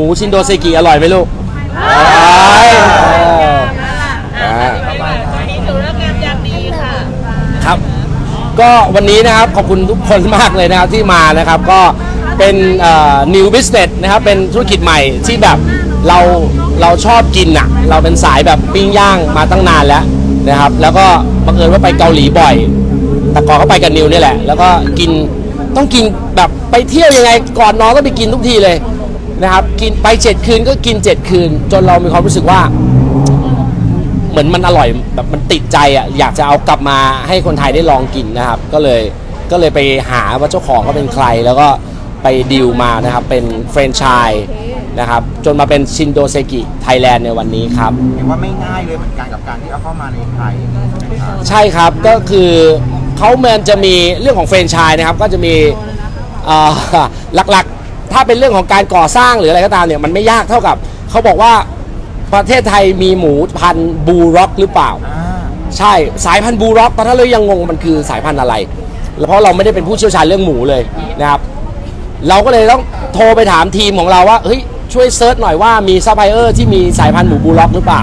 มูชินโดเซกิอร่อยไหมลูกอร่อยเออวันนี้ถือเลิกษ์งามยามดีค่ะครับ ก็วันนี้นะครับขอบคุณทุกคนมากเลยนะครับที่มานะครับก็เป็นเอ่อ new business นะครับเป็นธุรกิจใหม่ที่แบบเราเราชอบกินอะเราเป็นสายแบบปิ้งย่างมาตั้งนานแล้วนะครับแล้วก็บังเอิญว่าไปเกาหลีบ่อย แต่ก่อนก็ไปกับนิวนี่แหละ แล้วก็กินต้องกินแบบไปเที่ยวยังไงก่อนนอนก็ไปกินทุกทีเลย นะครับกินไปเจ็ดคืนก็กินเจ็ดคืน จนเรามีความรู้สึกว่า เหมือนมันอร่อยแบบมันติดใจอะอยากจะเอากลับมาให้คนไทยได้ลองกินนะครับ ก็เลยก็เลยไปหาว่าเจ้าของเขาเป็นใคร แล้วก็ไปดีลมานะครับ เป็นแฟรนไชส์นะครับ จนมาเป็นชินโดเซกิไทยแลนด์ในวันนี้ครับ เห็นว่าไม่ง่ายเลยเหมือนกันกับการที่เอาเข้ามาในไทยใช่ไหมครับใช่ครับก็คือเขามันจะมีเรื่องของแฟรนไชส์นะครับ ก็จะมีเอ่อหลักๆ ถ้าเป็นเรื่องของการก่อสร้างหรืออะไรก็ตามเนี่ยมันไม่ยากเท่ากับ เขาบอกว่าประเทศไทยมีหมูพันธุ์บูร็อกหรือเปล่าอ่าใช่สายพันธุ์บูร็อกตอนนั้นเรายังงงมันคือสายพันธุ์อะไรแล้วเพราะเราไม่ได้เป็นผู้เชี่ยวชาญเรื่องหมูเลยนะครับเราก็เลยต้องโทรไปถามทีมของเราว่าเฮ้ยช่วยเซิร์ชหน่อยว่ามีซัพพลายเออร์ที่มีสายพันธุ์หมูบูร็อกหรือเปล่า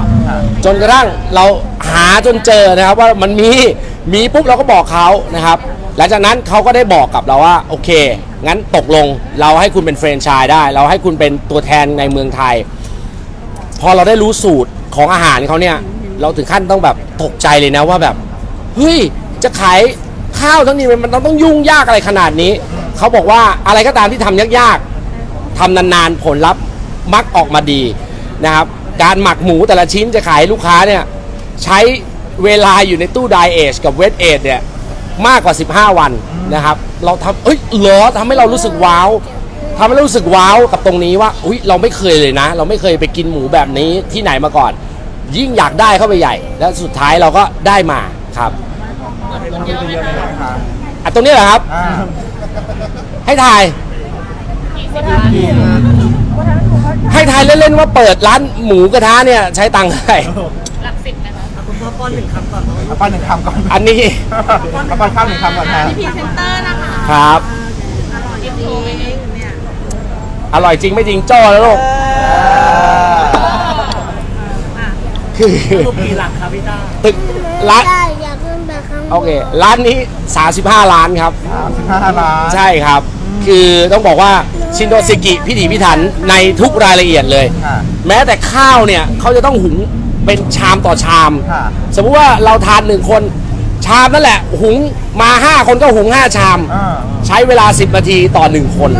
จนกระทั่งเราหาจนเจอนะครับว่ามันมีมีปุ๊บเราก็บอกเขานะครับหลังจากนั้นเขาก็ได้บอกกับเราว่าโอเค งั้นตกลงเราให้คุณเป็นแฟรนไชส์ได้ เราให้คุณเป็นตัวแทนในเมืองไทย พอเราได้รู้สูตรของอาหารเขาเนี่ย เราถึงขั้นต้องแบบตกใจเลยนะว่าแบบเฮ้ยจะขายข้าวทั้งนี้มันต้องต้องยุ่งยากอะไรขนาดนี้ เขาบอกว่าอะไรก็ตามที่ทำยากๆทำนานๆผลลัพธ์มักออกมาดีนะครับ การหมักหมูแต่ละชิ้นจะขายลูกค้าเนี่ยใช้เวลาอยู่ในตู้ไดเอชกับเวทเอชเนี่ย มากกว่า 15 วันนะครับ เราทำเอ้ยเหรอทำให้เรารู้สึกว้าวทำให้เรารู้สึกว้าวกับตรงนี้ว่าอุ้ยเราไม่เคยเลยนะ เราไม่เคยไปกินหมูแบบนี้ที่ไหนมาก่อน ยิ่งอยากได้เข้าไปใหญ่ แล้วสุดท้ายเราก็ได้มาครับต้องดูเยอะเลยนะคะอะตรงนี้เหรอครับ อ่าให้ถ่าย ให้ทายเล่นๆว่าเปิดร้านหมูกระทะเนี่ยใช้ตังค์เท่าไหร่ หลักสิบ นะคะเอาป้อนหนึ่งคำก่อนอันนี้เอาป้อนข้าวหนึ่งคำก่อนนะพี่พรีเซนเตอร์นะคะครับเอ็มโทรเองเนี่ยอร่อยจริงไม่จริงจ้อแล้วลูกคือกี่หลักครับพี่ต้าตึกร้านได้อยากขึ้นไปข้างบนโอเคร้านนี้ 35 ล้านครับ สามสิบห้าล้านใช่ครับ คือต้องบอกว่าชินโดซิกิพิถีพิถันในทุกรายละเอียดเลย ค่ะ แม้แต่ข้าวเนี่ยเขาจะต้องหุง เป็นชามต่อชาม ค่ะ สมมุติว่าเราทานหนึ่งคน ชามนั่นแหละหุงมา5คนก็หุง5ชาม อ่าใช้เวลา 10 นาทีต่อ1คน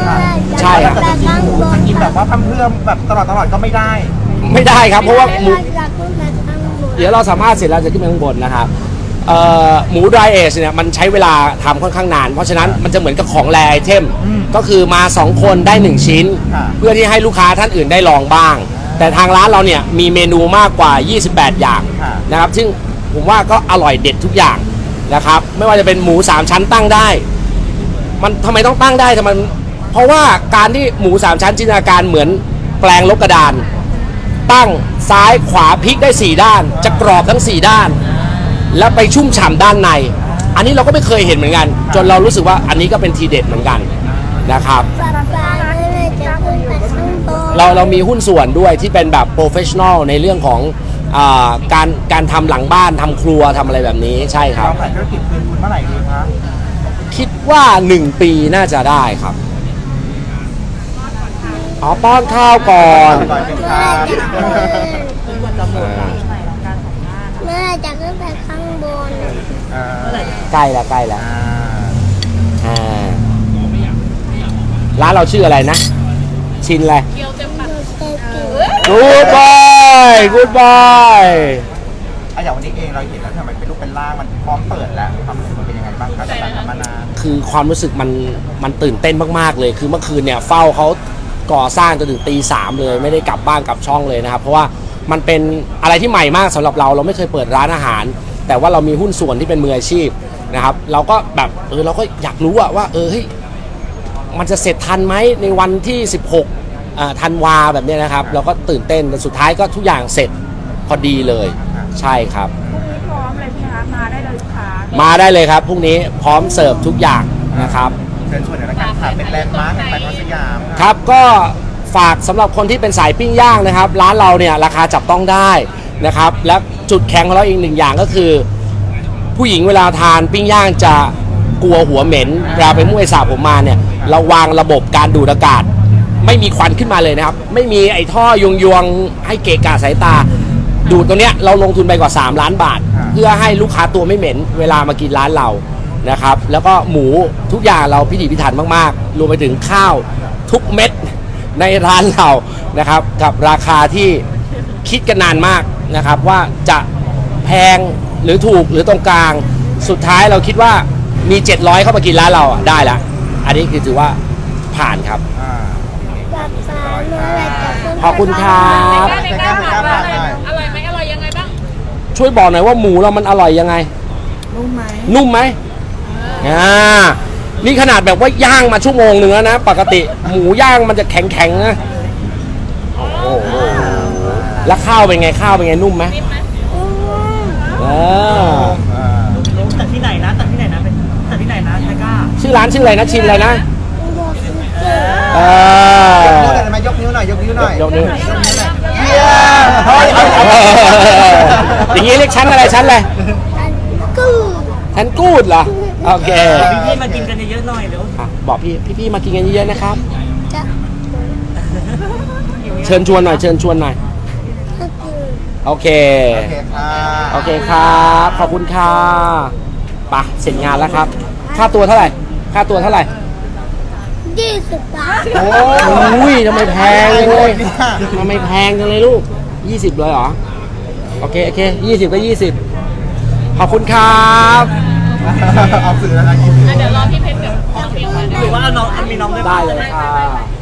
ใช่ครับแต่จะกินหมูจะกินแบบว่าทำเพื่อมแบบตลอดตลอดก็ไม่ได้ไม่ได้ครับ เพราะว่าหมูอยากขึ้นไปข้างบนเดี๋ยวเราสัมภาษณ์เสร็จแล้วจะขึ้นไปข้างบนนะครับเอ่อหมู dry age เนี่ยมันใช้เวลาทำค่อนข้างนาน เพราะฉะนั้นมันจะเหมือนกับของแรไอเทมอืมก็คือมา 2 คนได้ 1 ชิ้นค่ะเพื่อที่ให้ลูกค้าท่านอื่นได้ลองบ้าง แต่ทางร้านเราเนี่ยมีเมนูมากกว่า 28 อย่างค่ะนะครับ ซึ่งผมว่าก็อร่อยเด็ดทุกอย่างนะครับ ไม่ว่าจะเป็นหมู 3 ชั้นตั้งได้ มันทำไมต้องตั้งได้ทำไมมันเพราะว่าการที่หมู 3 ชั้นจินตนาการเหมือนแปลงลบกระดาน ตั้งซ้ายขวาพลิกได้ 4 ด้าน จะกรอบทั้ง 4 ด้าน แล้วไปชุ่มฉ่ำด้านใน อันนี้เราก็ไม่เคยเห็นเหมือนกัน จนเรารู้สึกว่าอันนี้ก็เป็นทีเด็ดเหมือนกันนะครับป๊าป๊าไม่ เลยจะขึ้นไปข้างบนเราเรามีหุ้นส่วนด้วยที่เป็นแบบโปรเฟชชั่นอลในเรื่องของอาการการทำหลังบ้านทำครัวทำอะไรแบบนี้ใช่ครัเราบแผนธุรกิจคืนทุนเมื่อไหร่ดีคะคิดว่า 1 ปีน่าจะได้ครับอ๋อป้อนข้าวก่อน ก่อนเป็นครัเมื่อไหร่จะขึ้นไปข้างบนอ่าใกล้แล้วใกล้แล้ว อ่า อ่า ร้านเราชื่ออะไรนะ ชินอะไรเกียวเต็มปากเต็มที่ Good boy Good boy อะอย่างวันนี้เองเราเห็นแล้วทำไมเป็นรูปเป็นร่างมันพร้อมเปิดแล้วความรู้สึกมันเป็นยังไงบ้างคะกับการทำมานานคือความรู้สึกมันมันตื่นเต้นมากๆเลย คือเมื่อคืนเนี่ยเฝ้าเขาก่อสร้างจนถึงตีสามเลยไม่ได้กลับบ้านกลับช่องเลยนะครับ เพราะว่ามันเป็นอะไรที่ใหม่มากสำหรับเราเราไม่เคยเปิดร้านอาหาร แต่ว่าเรามีหุ้นส่วนที่เป็นมืออาชีพนะครับ เราก็แบบเออเราก็อยากรู้อะว่าเออเฮ้ย มันจะเสร็จทันไหมในวันที่ 16อ่าธันวาแบบเนี้ยนะครับ เราก็ตื่นเต้นแต่สุดท้ายก็ทุกอย่างเสร็จพอดีเลย ใช่ครับ พร้อมเลยใช่ไหมคะมาได้เลยลูกค้ามาได้เลยครับพรุ่งนี้พร้อมเสิร์ฟทุกอย่างนะครับ เชิญชวนหน่อยละกันค่ะเป็นแลนด์มาร์คแห่งแฟชั่นสยามครับก็ฝากสำหรับคนที่เป็นสายปิ้งย่างนะครับ ร้านเราเนี่ยราคาจับต้องได้นะครับ และจุดแข็งของเราอีกหนึ่งอย่างก็คือ ผู้หญิงเวลาทานปิ้งย่างจะ กลัวหัวเหม็นเวลาไปมุ่งไอสาผมมาเนี่ยเราวางระบบการดูดอากาศ ไม่มีควันขึ้นมาเลยนะครับ ไม่มีไอ้ท่อยวงยวงให้เกะกะสายตา ดูดตรงเนี้ยเราลงทุนไปกว่า 3 ล้านบาท เพื่อให้ลูกค้าตัวไม่เหม็น เวลามากินร้านเรานะครับ แล้วก็หมูทุกอย่างเราพิถีพิถันมากๆรวมไปถึงข้าวทุกเม็ดในร้านเรานะครับ กับราคาที่คิดกันนานมากนะครับ ว่าจะแพงหรือถูกหรือตรงกลางสุดท้ายเราคิดว่า มี 700 เข้ามากินร้านเราอะได้ละ อันนี้คือถือว่าผ่านครับ อ่าป๊าป๊าเมื่อไหรจะขึ้นไปขอบคุณครับในกล้าถามว่าอร่อยไหมอร่อยยังไงบ้าง ช่วยบอกหน่อยว่าหมูเรามันอร่อยยังไง รู้ไหมนุ่มไหมอ่า นี่ขนาดแบบว่าย่างมาชั่วโมงหนึ่งแล้วนะ ปกติหมูย่างมันจะแข็งๆนะ โอ้โห แล้วข้าวเป็นไงข้าวเป็นไงนุ่มไหมอืม อ่า อ่า ชื่อร้านชื่ออะไรนะชินอะไรนะอยากกินเจอเออยกนิ้วหน่อยได้ไหมยกนิ้วหน่อยยกนิ้วหน่อยยกนิ้วเยี่ยมเฮ้ยเอาเอาเอเอาออย่างนี้เรียกชั้นอะไรชั้นอะไรอันกูชั้นกูดเหรอโอเคพี่พี่มากินกันเยอะๆหน่อยเดี๋ยวอะบอกพี่พี่ๆมากินกันเยอะๆนะครับจะเชิญชวนหน่อยเชิญชวนหน่อยให้กินโอเค โอเคค่ะโอเคครับ ขอบคุณค่ะไปะเสร็จงานแล้วครับ ค่าตัวเท่าไหร่ ค่าตัวเท่าไหร่ยี่สิบบาทโอ้ยทำไมแพงจังเลยเนี่ยทำไมแพงจังเลยลูก20เลยเหรอ โอเค โอเค20ก็20ขอบคุณครับเอาสื่อแล้วนะยิ้มเดี๋ยวรอพี่เพชรเดี๋ยวเอาเพียงมาหรือว่าเอาน้องเอามีน้องด้วยได้ปะเลยค่ะ